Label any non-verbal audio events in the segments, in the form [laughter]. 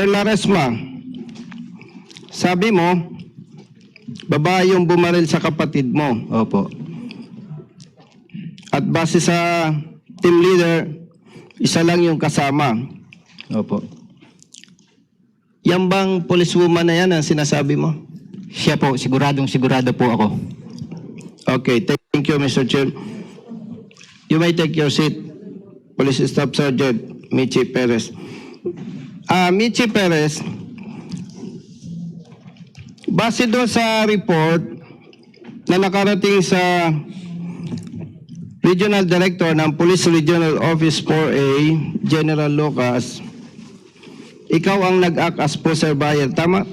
Sir Laresma, sabi mo, babae yung bumaril sa kapatid mo. Opo. At base sa team leader, isa lang yung kasama. Opo. Yan bang policewoman na yan ang sinasabi mo? Siya po, siguradong sigurado po ako. Okay, thank you, Mr. Chair. You may take your seat, Police Staff Sergeant Michi Perez. Ah, Michi Perez, base doon sa report na nakarating sa Regional Director ng Police Regional Office 4A, General Lucas, ikaw ang nag-act as poster buyer, tama?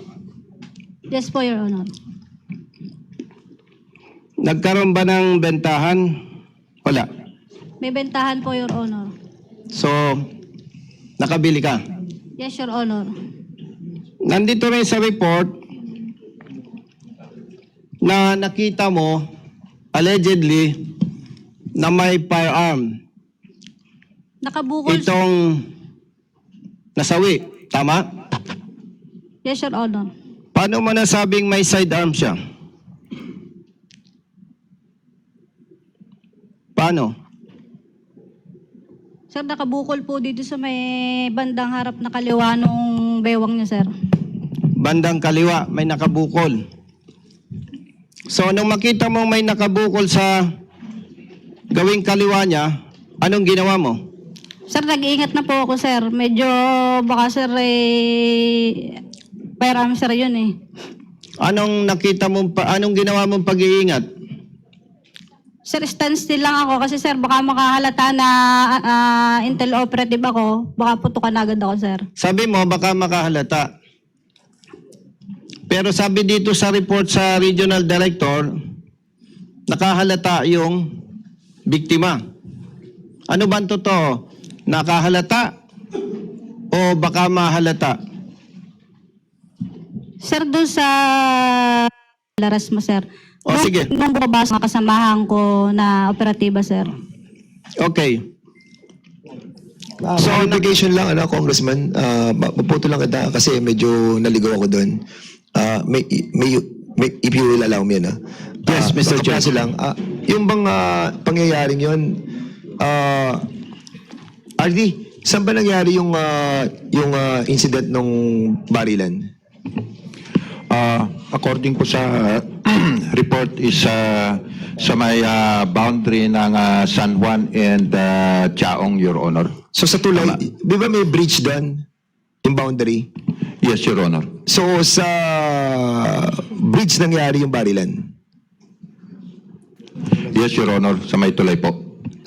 Yes po, Your Honor. Nagkaroon ba ng bentahan? Wala. May bentahan po, Your Honor. So, nakabili ka. Yes, Your Honor. Nandito rin sa report na nakita mo, allegedly, na may firearm. Nakabukol. Itong nasawi. Tama? Yes, Your Honor. Paano mo nasabing may sidearm siya? Paano? Sir, nakabukol po dito sa may bandang harap na kaliwa nung bewang niya, sir. Bandang kaliwa, may nakabukol. So, nung makita mo may nakabukol sa gawing kaliwa niya, anong ginawa mo? Sir, nag-iingat na po ako, sir. Medyo baka, sir, eh... Firearm, sir, yun eh. Anong nakita mo, pa, anong ginawa mong pag-iingat? Sir, standstill lang ako kasi, sir, baka makahalata na ah, intel operative ako. Baka putukan agad ako, sir. Sabi mo, baka makahalata. Pero sabi dito sa report sa regional director, nakahalata yung biktima. Ano ba ang totoo? Nakahalata o baka mahalata? Sir, doon sa laras mo, sir. O, Nung- sige. Nung bumabas mga kasamahan ko na operatiba, sir. Okay. Uh, So, obligation lang, ano, Congressman, uh, maputo lang kita kasi medyo naligaw ako doon. Uh, may, may, may, if you will allow me, ano. Yes, Mr. Chair. Lang, ah, yung bang ah, pangyayaring yun, uh, Ardi, saan ba nangyari yung, ah, yung ah, incident nung barilan? Uh, according po sa [clears throat] report is uh, sa may uh, boundary ng uh, San Juan and uh, Chaong, Your Honor. So sa tulay, di ba may bridge doon? Yung boundary? Yes, Your Honor. So sa bridge nangyari yung barilan? Yes, Your Honor. Sa may tulay po.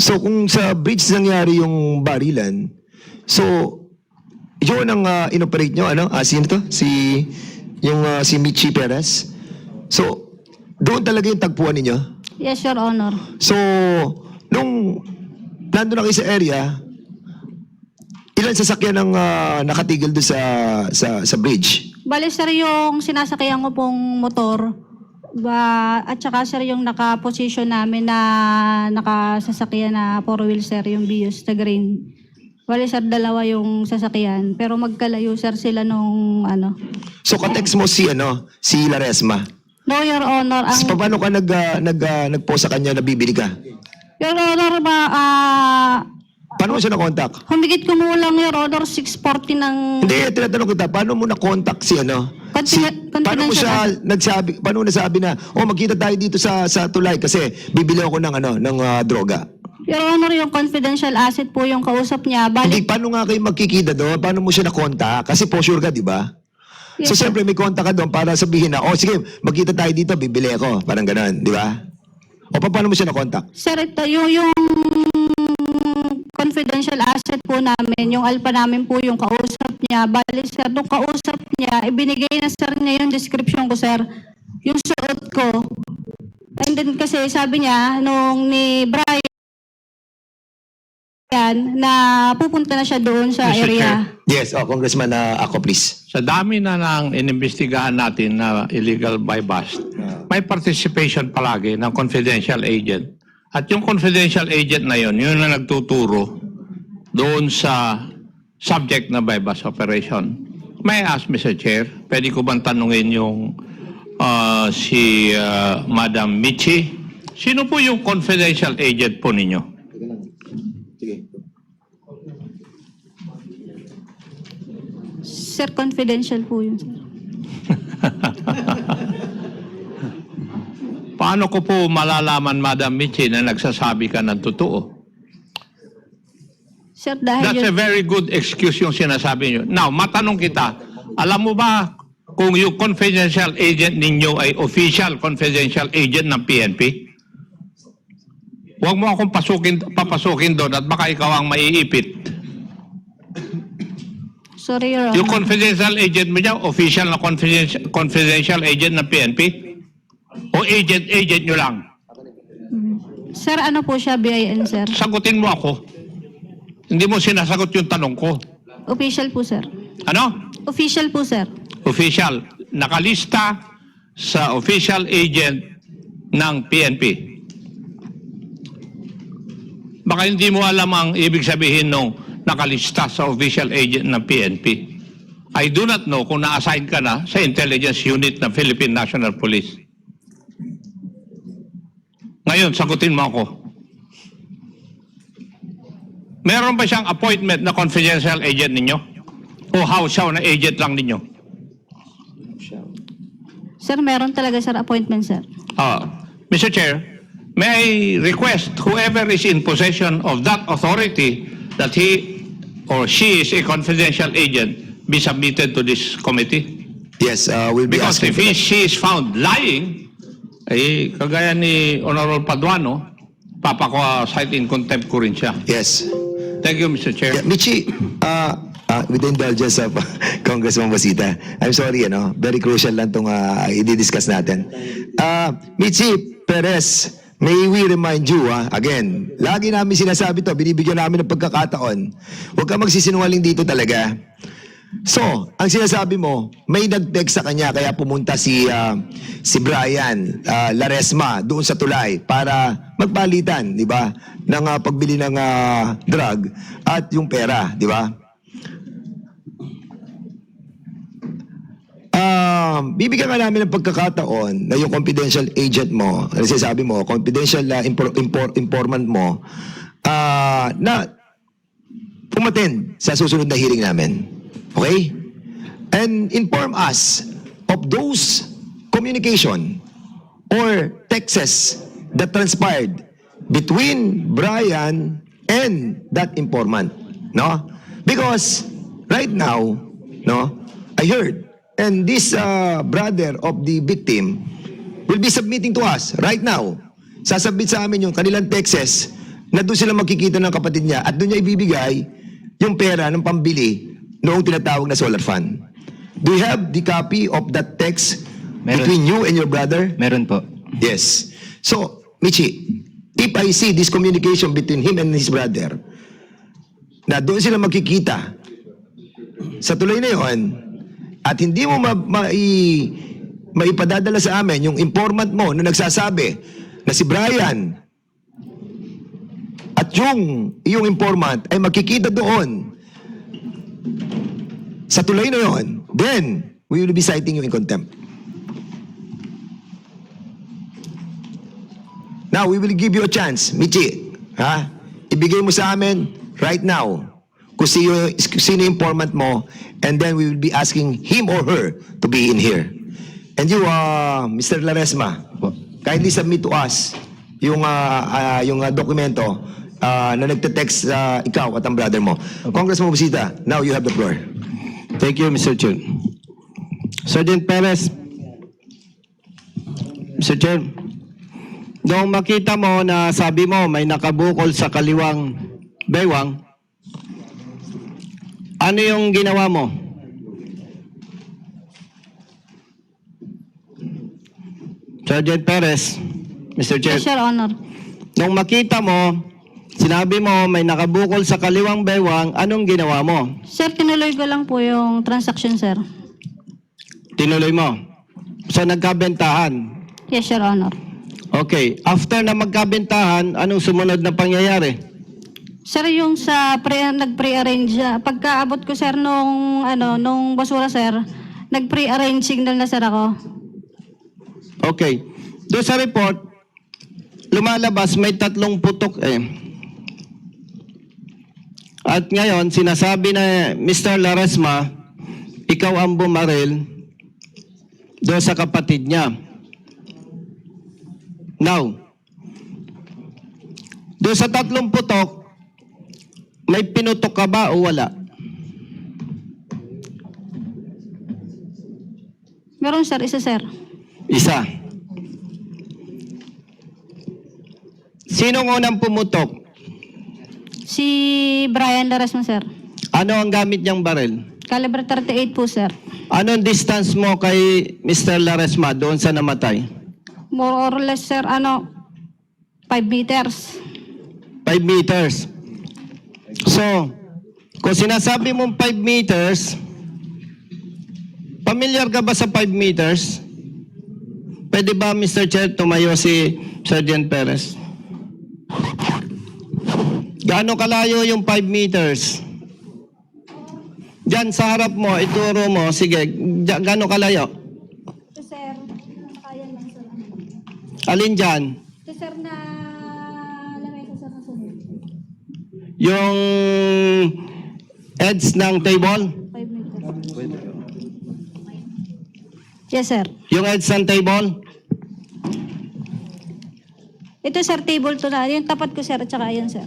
So kung sa bridge nangyari yung barilan, so yun ang uh, inoperate nyo, ano? Ah, sino to? Si, yung ah, si Michi Perez. So, doon talaga yung tagpuan ninyo. Yes, Your Honor. So, nung nandun na kayo sa area, ilan sasakyan ang ah, nakatigil doon sa, sa, sa bridge? Bale, sir, yung sinasakyan ko pong motor, ba, at saka, sir, yung naka-position namin na nakasasakyan na four-wheel, sir, yung Vios na green. Bale, sir, dalawa yung sasakyan. Pero magkalayo, sir, sila nung, ano. So, katext mo si, ano, si Laresma. No, Your Honor, ang... Tapos paano ka nag, ah, nag, ah, nag-post sa kanya na bibili ka? Your Honor, ba, ah... Paano mo siya na-contact? humigit kumulang, Your Honor, 640 ng... Hindi, tinatanong kita, paano mo na-contact si ano? Si, Confiden- paano mo siya nagsabi, paano mo nasabi na, oh magkita tayo dito sa sa tulay kasi bibili ako ng ano, ng ah, droga. Your Honor, yung confidential asset po yung kausap niya. Hindi, Balik, paano nga kayo magkikita doon? Paano mo siya na-contact? Kasi po sure ka, di ba? So, Yes, sir. siyempre, may contact ka doon para sabihin na, oh, sige, magkita tayo dito, bibili ako. Parang ganun, di ba? O, pa- paano mo siya na-contact? Sir, ito, yung, yung confidential asset po namin, yung alpha namin po yung kausap niya. Bali, sir, nung kausap niya, ibinigay na sir niya yung description ko, sir. Yung suot ko. And then kasi sabi niya, nung ni Brian, na pupunta na siya doon sa Mr. area. Yes, oh, Congressman, ah, ako please. Sa dami na ng inimbestigahan natin na illegal buy bust, may participation palagi ng confidential agent. At yung confidential agent na yun, yun na nagtuturo doon sa subject na buy bust operation. May I ask, Mr. Chair, pwede ko bang tanungin yung ah, si ah, Madam Michi? Sino po yung confidential agent po ninyo? Sir, confidential po yun, sir. [laughs] Paano ko po malalaman, Madam Michi, na nagsasabi ka ng totoo? Sir, dahil That's yun, a very good excuse yung sinasabi nyo. Now, matanong kita, alam mo ba kung yung confidential agent ninyo ay official confidential agent ng PNP? Huwag mo akong pasukin, papasukin doon at baka ikaw ang maiipit. Sorry, Your Yung Honor. confidential agent mo dyan, official na confidential, confidential agent ng PNP? O agent-agent nyo lang? Sir, ano po siya, BIN, sir? Sagutin mo ako. Hindi mo sinasagot yung tanong ko. Official po, sir. Ano? Official po, sir. official, nakalista sa official agent ng PNP. Baka hindi mo alam ang ibig sabihin nung nakalista sa official agent ng PNP. I do not know kung na-assign ka na sa intelligence unit ng Philippine National Police. Ngayon, sagutin mo ako. Meron ba siyang appointment na confidential agent ninyo? O house siya na agent lang ninyo? Sir, meron talaga, sir, appointment, sir. Uh, Mr. Chair, may I request whoever is in possession of that authority that he or she is a confidential agent be submitted to this committee? Yes, uh, we'll be Because asking if for he, that. she is found lying, eh, kagaya ni Honorable Paduano, papako-cite in contempt ko rin siya. Yes. Thank you, Mr. Chair. Yeah, Michi, uh, uh, with the indulgence of [laughs] Congressman Basita, I'm sorry, ano, very crucial lang itong uh, i-discuss natin. Uh, Michi Perez, may we remind you, ah, again, lagi namin sinasabi to, binibigyan namin ng pagkakataon, huwag ka magsisinungaling dito talaga. So, ang sinasabi mo, may nag-text sa kanya kaya pumunta si ah, si Brian ah, Laresma doon sa tulay para magpalitan, di ba? ng ah, pagbili ng ah, drug at yung pera, di ba? Um, bibigyan ka namin ng pagkakataon na yung confidential agent mo, ano sinasabi mo, confidential ah, impor- impor- informant mo, ah, na umattend sa susunod na hearing namin. Okay? And inform us of those communication or texts that transpired between Brian and that informant. No? Because right now, no, I heard, and this uh, brother of the victim will be submitting to us right now. Sasabit sa amin yung kanilang texts na doon sila magkikita ng kapatid niya at doon niya ibibigay yung pera ng pambili noong tinatawag na solar fund. Do you have the copy of that text Meron. between you and your brother? Meron po. Yes. So, Michi, if I see this communication between him and his brother, na doon sila magkikita sa tuloy na yon, at hindi mo ma, mai- maipadadala sa amin yung informant mo na nagsasabi na si Brian at yung iyong informant ay makikita doon sa tuloy na yon, then we will be citing you in contempt. Now, we will give you a chance, Michi. Ha? Ibigay mo sa amin right now kung sino, sino informant mo and then we will be asking him or her to be in here. And you, uh, Mr. Laresma, kindly submit to us yung, uh, uh, yung uh, dokumento uh, na nagte-text uh, ikaw at ang brother mo. Congressman Busita, now you have the floor. Thank you, Mr. Chair. Sergeant Perez, Mr. Chair, noong makita mo na sabi mo may nakabukol sa kaliwang baywang, ano yung ginawa mo? Sergeant Perez, Mr. Chair, Yes, Your Honor. nung makita mo, sinabi mo may nakabukol sa kaliwang baywang, anong ginawa mo? Sir, tinuloy ko lang po yung transaction, sir. Tinuloy mo. So nagkabentahan. Yes, Your Honor. Okay. After na magkabentahan, anong sumunod na pangyayari? Sir, yung sa pre, nag-pre-arrange, ah, pagkaabot ko sir nung, ano, nung basura sir, nag-pre-arrange signal na sir ako. Okay. Doon sa report, lumalabas may tatlong putok eh. At ngayon, sinasabi na Mr. Laresma, ikaw ang bumaril doon sa kapatid niya. Now, doon sa tatlong putok, may pinutok ka ba o wala? Meron sir, isa sir. Isa. Sinong unang pumutok? Si Brian Laresma sir. Ano ang gamit niyang baril? Caliber 38 po sir. Anong distance mo kay Mr. Laresma doon sa namatay? More or less sir, ano, 5 meters. 5 meters. So, kung sinasabi mong 5 meters, familiar ka ba sa 5 meters? Pwede ba, Mr. Chair, tumayo si Sergeant Perez? Gaano kalayo yung 5 meters? Diyan sa harap mo, ituro mo, sige, gaano kalayo? sir, kaya lang sir. Alin dyan? Ito sir na lamesa sir na sunod. Yung edge ng table? 5 meters. Yes sir. Yung edge ng table? Ito sir, table to na. Yung tapat ko sir, at saka yun sir.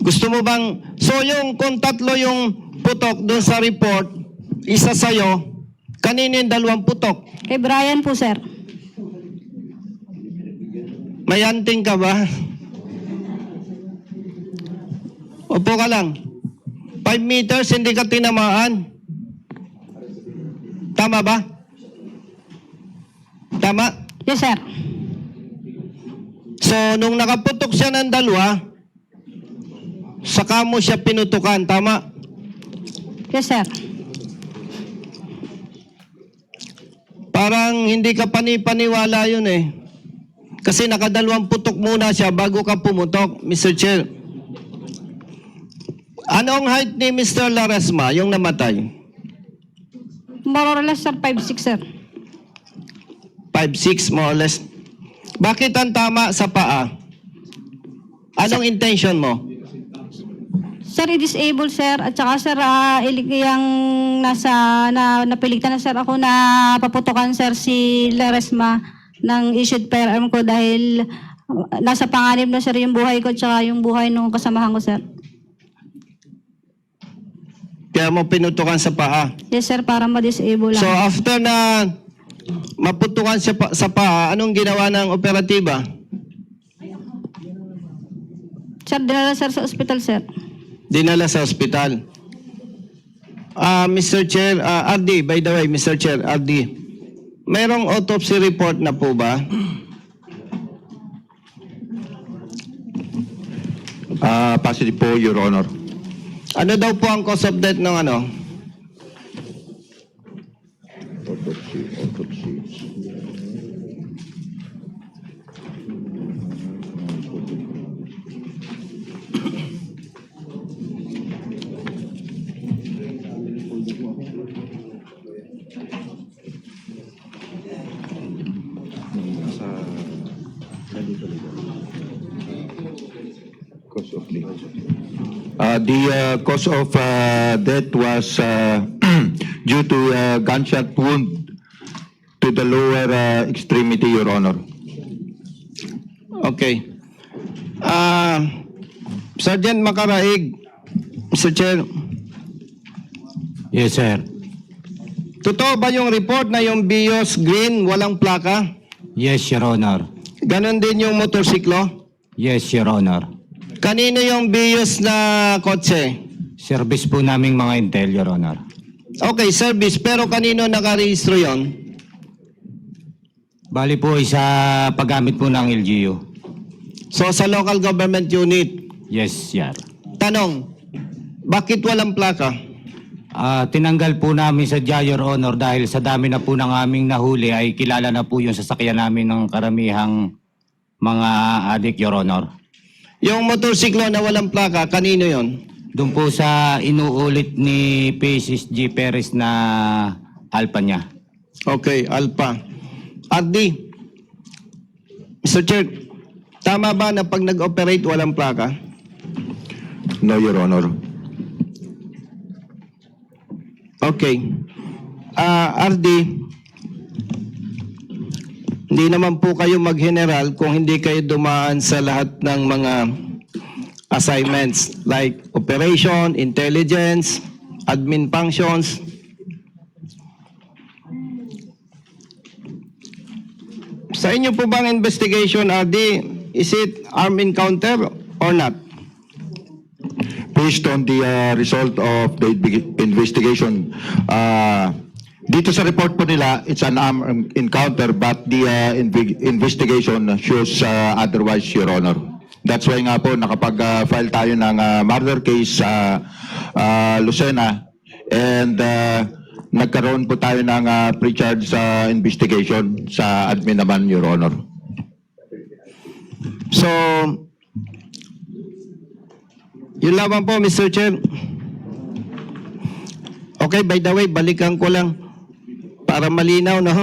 Gusto mo bang, so yung kung tatlo yung putok doon sa report, isa sa'yo, kanino yung dalawang putok? Kay Brian po sir. May anting ka ba? Upo ka lang. 5 meters, hindi ka tinamaan. Tama ba? Tama? Yes sir. So, nung nakaputok siya ng dalawa, saka mo siya pinutukan. Tama? Yes sir. Parang hindi ka panipaniwala yun eh. Kasi nakadalawang putok muna siya bago ka pumutok, Mr. Chair. Anong height ni Mr. Laresma, yung namatay? More or less sir, 5'6 sir. 5'6", more or less. Bakit ang tama sa paa? Anong intention mo? Sir, i-disable sir. At saka sir, uh, yung nasa, na, napiligtan na sir ako na paputukan sir si Laresma ng issued firearm ko dahil uh, nasa panganib na sir yung buhay ko at saka yung buhay ng kasamahan ko sir. Kaya mo pinutukan sa paa. Yes sir, para ma-disable lang. So after na maputukan siya pa, sa paa, anong ginawa ng operatiba? sir, dinala sir sa ospital sir. dinala sa ospital. Ah, Mr. Chair, ah, RD, by the way, Mr. Chair, RD, mayroong autopsy report na po ba? Ah, positive po, Your Honor. Ano daw po ang cause of death ng ano? Uh, the uh, cause of uh, death was uh, [clears throat] due to uh, gunshot wound to the lower uh, extremity, Your Honor. Okay. Ah, Sergeant Makaraig, Mr. Chair, Yes, sir. totoo ba yung report na yung Bios Green walang plaka? Yes, Your Honor. Ganon din yung motorsiklo? Yes, Your Honor. Kanino yung Bios na kotse? Service po naming mga intel, Your Honor. Okay, service, pero kanino nakarehistro yon? Bali po isa paggamit po ng LGU. So sa local government unit, Yes, sir. tanong, bakit walang plaka? Ah, tinanggal po namin sa Your Honor dahil sa dami na po ng aming nahuli ay kilala na po yung sasakyan namin ng karamihang mga adik, Your Honor. Yung motorsiklo na walang plaka, kanino yon? Doon po sa inuulit ni Paces G. Perez na alpa niya. Okay, Alpha. RD, Mr. Chair, tama ba na pag nag-operate walang plaka? No, Your Honor. Okay. Ah, RD, hindi naman po kayo mag-general kung hindi kayo dumaan sa lahat ng mga assignments like operation, intelligence, admin functions. Sa inyo po bang investigation, RD, is it armed encounter or not? Based on the uh, result of the inve- investigation, uh, dito sa report po nila, it's an armed encounter but the uh, inve- investigation shows uh, otherwise, Your Honor. That's why nga po nakapag-file tayo ng uh, murder case sa uh, Lucena and uh, nagkaroon po tayo ng uh, pre-charge sa investigation sa admin naman, Your Honor. So, yun lamang po, Mr. Chair. Okay, by the way, balikan ko lang para malinaw, no?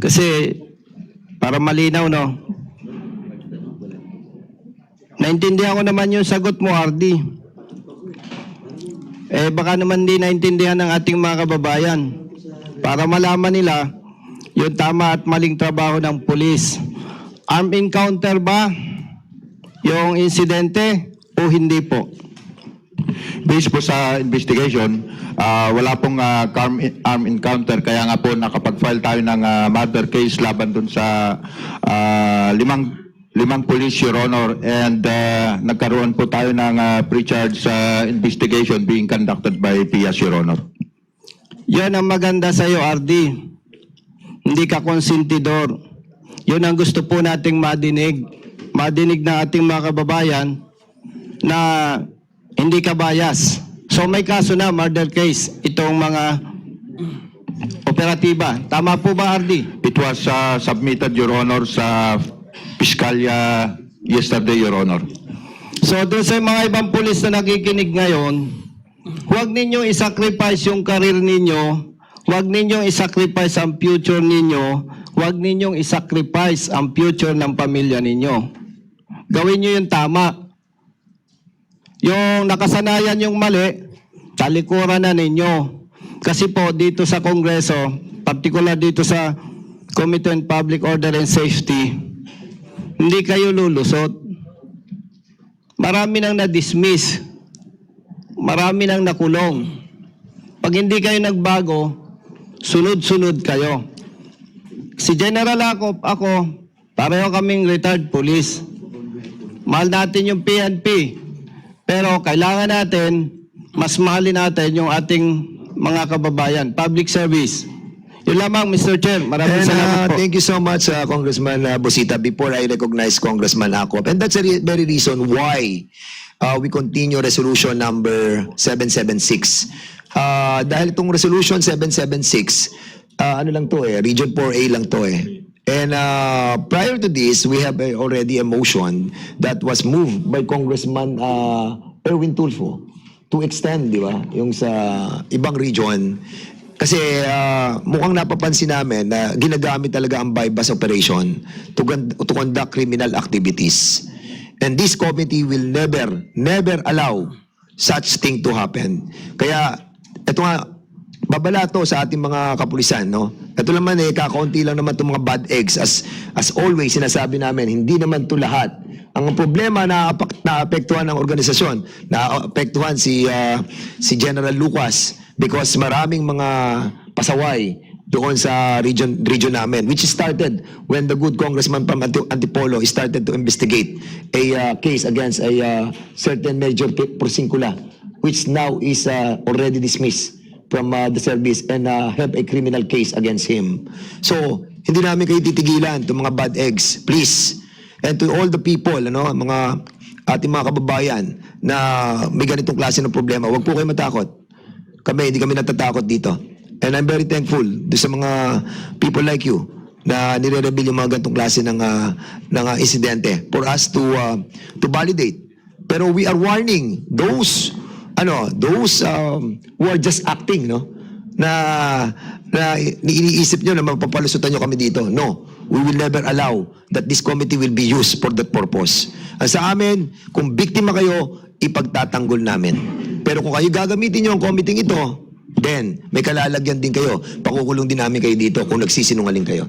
Kasi, para malinaw, no? Naintindihan ko naman yung sagot mo, RD. Eh, baka naman di naintindihan ng ating mga kababayan. Para malaman nila yung tama at maling trabaho ng pulis. Armed encounter ba yung insidente o hindi po? Based po sa investigation, ah, wala pong uh, arm encounter kaya nga po nakapag-file tayo ng ah, murder case laban dun sa ah, limang limang police, Your Honor, and ah, nagkaroon po tayo ng ah, pre-charge sa investigation being conducted by PIAS, Your Honor. Yan ang maganda sa iyo, RD. Hindi ka konsentidor. Yun ang gusto po nating madinig. Madinig na ating mga kababayan na hindi ka bias. So may kaso na, murder case, itong mga operatiba. Tama po ba, RD? It was ah, submitted, Your Honor, sa Piskalya yesterday, Your Honor. So doon sa mga ibang pulis na nakikinig ngayon, huwag ninyong isacrifice yung karir ninyo, huwag ninyong isacrifice ang future ninyo, huwag ninyong isacrifice ang future ng pamilya ninyo. Gawin nyo yung tama. Yung nakasanayan yung mali, talikuran na ninyo. Kasi po dito sa Kongreso, particular dito sa Committee on Public Order and Safety, hindi kayo lulusot. Marami nang na-dismiss. Marami nang nakulong. Pag hindi kayo nagbago, sunod-sunod kayo. Si General ako, ako, pareho kaming retired police. Mahal natin yung PNP. Pero kailangan natin, mas mahalin natin yung ating mga kababayan. Public service. Yun lamang, Mr. Chair. Maraming And salamat uh, po. thank you so much, uh, Congressman uh, Busita. Before I recognize Congressman Akop, and that's the re- very reason why uh, we continue resolution number 776. Uh, dahil itong resolution 776, uh, ano lang to eh, Region 4A lang to eh. And uh, prior to this, we have uh, already a motion that was moved by Congressman uh, Erwin Tulfo to extend, di ba, yung sa ibang region. Kasi ah, mukhang napapansin namin na ginagamit talaga ang bypass operation to, to conduct criminal activities. And this committee will never, never allow such thing to happen. Kaya, ito nga, babala to sa ating mga kapulisan, no? Ito naman eh, kakaunti lang naman itong mga bad eggs. As, as always, sinasabi namin, hindi naman to lahat. Ang problema na naapektuhan ng organisasyon, naapektuhan si, ah, si General Lucas because maraming mga pasaway doon sa region region namin which started when the good congressman from Anti- Antipolo started to investigate a uh, case against a uh, certain Major Porcincula which now is uh, already dismissed from uh, the service and uh, have a criminal case against him. So, hindi namin kayo titigilan itong mga bad eggs. Please. And to all the people, ano, mga ating mga kababayan na may ganitong klase ng problema, huwag po kayo matakot. Kami, hindi kami natatakot dito. And I'm very thankful do sa mga people like you na nire-reveal yung mga gantong klase ng, ah, ng ah, insidente for us to, ah, to validate. Pero we are warning those, ano, those um, who are just acting, no? Na, na iniisip nyo na mapapalusutan nyo kami dito. No, we will never allow that this committee will be used for that purpose. Ang sa amin, kung biktima kayo, ipagtatanggol namin. Pero kung kayo gagamitin nyo ang committee ito, then may kalalagyan din kayo. Pakukulong din namin kayo dito kung nagsisinungaling kayo.